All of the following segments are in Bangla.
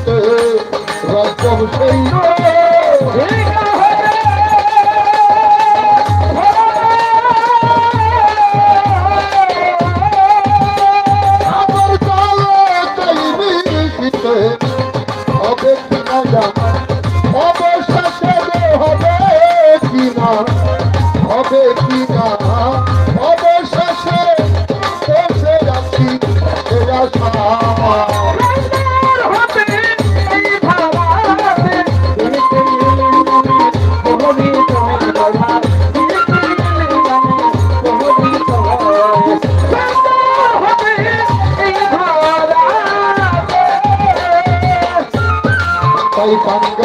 দিশিতে রজব সেই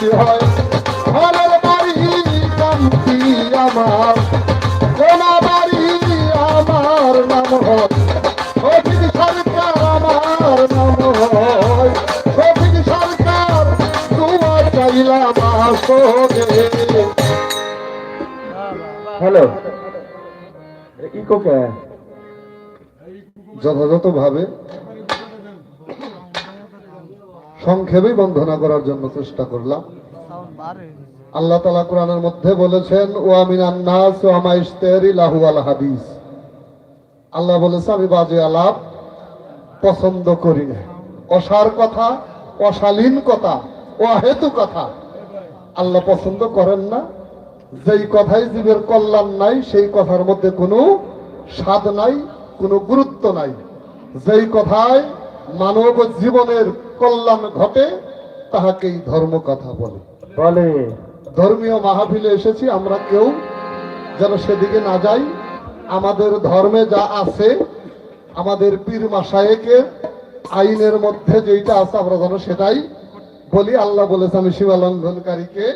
কিছু হয়। ঘরের বাড়ি কান্তি আমার কোনা বাড়ি আমার নাম হয়। শফিক সরকার আমার নাম হয়। শফিক সরকার তোমার চাইলাম আসলে হ্যালো। ইকো কে? যথাযথভাবে সংক্ষেপেই বন্ধনা করার জন্য চেষ্টা করলাম। আল্লাহ তালা কোরআনের মধ্যে বলেছেন ও আমিন আন্নাস ও আমা লাহু আল হাদিস। আল্লাহ বলেছে আমি বাজে আলাপ পছন্দ করি না। অসার কথা অশালীন কথা অহেতু কথা। আল্লাহ পছন্দ করেন না। যেই কথাই জীবের কল্যাণ নাই সেই কথার মধ্যে কোনো স্বাদ নাই কোনো গুরুত্ব নাই। যেই কথায় মানব জীবনের কল্যাণ ঘটে তাহাকেই ধর্ম কথা বলে। বলে। ধর্মীয় মাহফিলে এসেছি আমরা কেউ যেন সেদিকে না যাই। আমাদের ধর্মে যা আছে আমাদের পীর মাসায়েকের আইনের মধ্যে যেইটা আছে আমরা যেন সেটাই বলি। আল্লাহ বলেছে আমি সীমা লঙ্ঘনকারীকে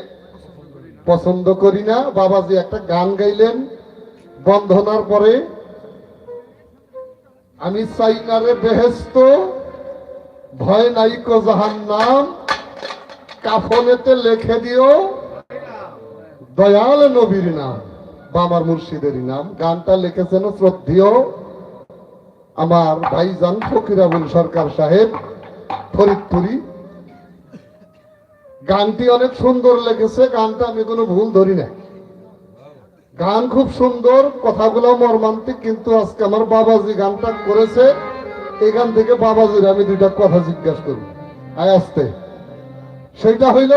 পছন্দ করি না। বাবাজি একটা গান গাইলেন বন্ধনার পরে আমি চাই না রে বেহেস্ত ভয় নাইকো জাহান নাম কাফনেতে লেখে দিও। দয়াল নবীর নাম বা আমার মুর্শিদেরই নাম। গানটা লিখেছেন শ্রদ্ধেয় আমার ভাইজান ফকির আবুল সরকার সাহেব, ফরিদপুরি। গানটি অনেক সুন্দর লেগেছে, গানটা আমি কোনো ভুল ধরি না গান খুব সুন্দর, কথাগুলো মর্মান্তিক, কিন্তু আজকে আমার বাবাজি গানটা করেছে। এই গান থেকে বাবাজির আমি দুইটা কথা জিজ্ঞাসা করব আয় আসতে। সেটা হইল,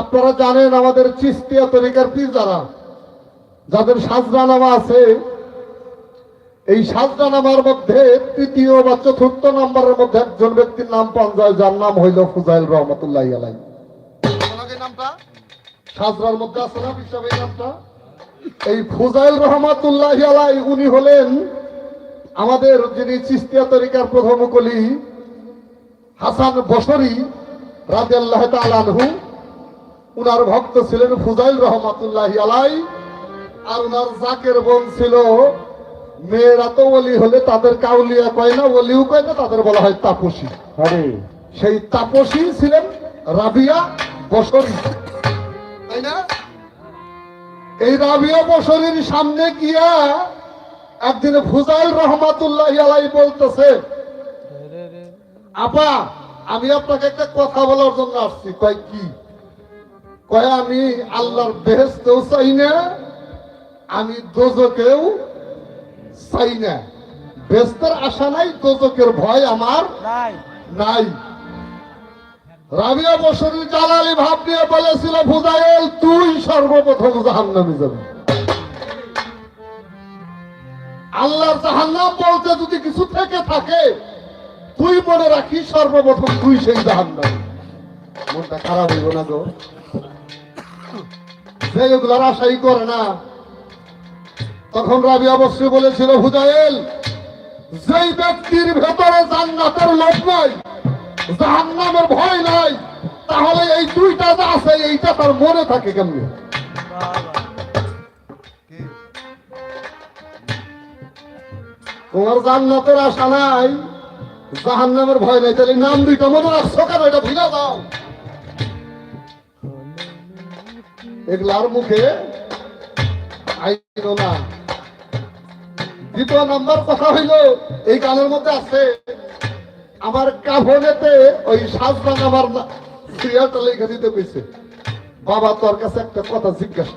আপনারা জানেন আমাদের চিস্তিয়া তরিকার পীর যারা যাদের সাজরা নামা আছে, এই সাজরা নামার মধ্যে তৃতীয় বা চতুর্থ নম্বরের মধ্যে একজন ব্যক্তির নাম পাওয়া যায়, যার নাম হইল ফুজাইল রহমতুল্লাহ আলাই সাজরার মধ্যে আছে না হিসাবে নামটা? এই ফুজাইল রহমাতুল্লাহ আলাই উনি হলেন আমাদের যিনি চিস্তিয়া তরিকার প্রথম কলি হাসান বসরি রাজি আল্লাহ তালানহু উনার ভক্ত ছিলেন ফুজাইল রহমাতুল্লাহ আলাই আর উনার জাকের বোন ছিল মেয়েরা তো ওলি হলে তাদের কাউলিয়া কয় না ওলিও কয় না তাদের বলা হয় তাপসী। সেই তাপসী ছিলেন রাবিয়া বসরি। তাই না? এই রাবিয়া বসরির সামনে গিয়া একদিন ফুজাইল রহমাতুল্লাহ আলাই বলতেছে আপা আমি আপনাকে একটা কথা বলার জন্য আসছি। কয় কি? কয় আমি আল্লাহর বেহেস্তেও চাই না আমি দোজকেও চাই না। বেস্তের আশা নাই দোজকের ভয় আমার নাই। রাবিয়া বসরি জালালি ভাব নিয়ে বলেছিল ফুজাইল তুই সর্বপ্রথম জাহান্নামে যাবি। আল্লাহর জাহান্নাম বলতে যদি কিছু থেকে থাকে, তুই মনে রাখি সর্বপ্রথম তুই সেই জাহান্নাম। মনটা খারাপ হইব না গো। যে আশাই করে না, তখন রাবি অবশ্যই বলেছিল, হুদায়েল, যেই ব্যক্তির ভেতরে জান্নাতের লোভ নাই, জাহান্নামের ভয় নাই, তাহলে এই দুইটা যা আছে, এইটা তার মনে থাকে কেমনি? তোমার জান্নাতের আশা নাই জাহান্নামের ভয় নাই তাহলে নাম দুইটা মনে রাখছো কেন? এটা ভুলে দাও এগুলার মুখে আইলো না দ্বিতীয় নাম্বার কথা হইল এই গানের মধ্যে আছে আমার কাফনেতে ওই সাজবান আমার সিরিয়ালটা লেখা দিতে কইছে বাবা তোর কাছে একটা কথা জিজ্ঞাসা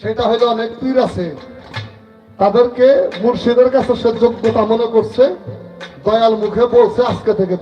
সেটা হইল অনেক পীর আছে। তাদেরকে মুর্শিদের কাছে সে যোগ্যতা মনে করছে দয়াল মুখে বলছে আজকে থেকে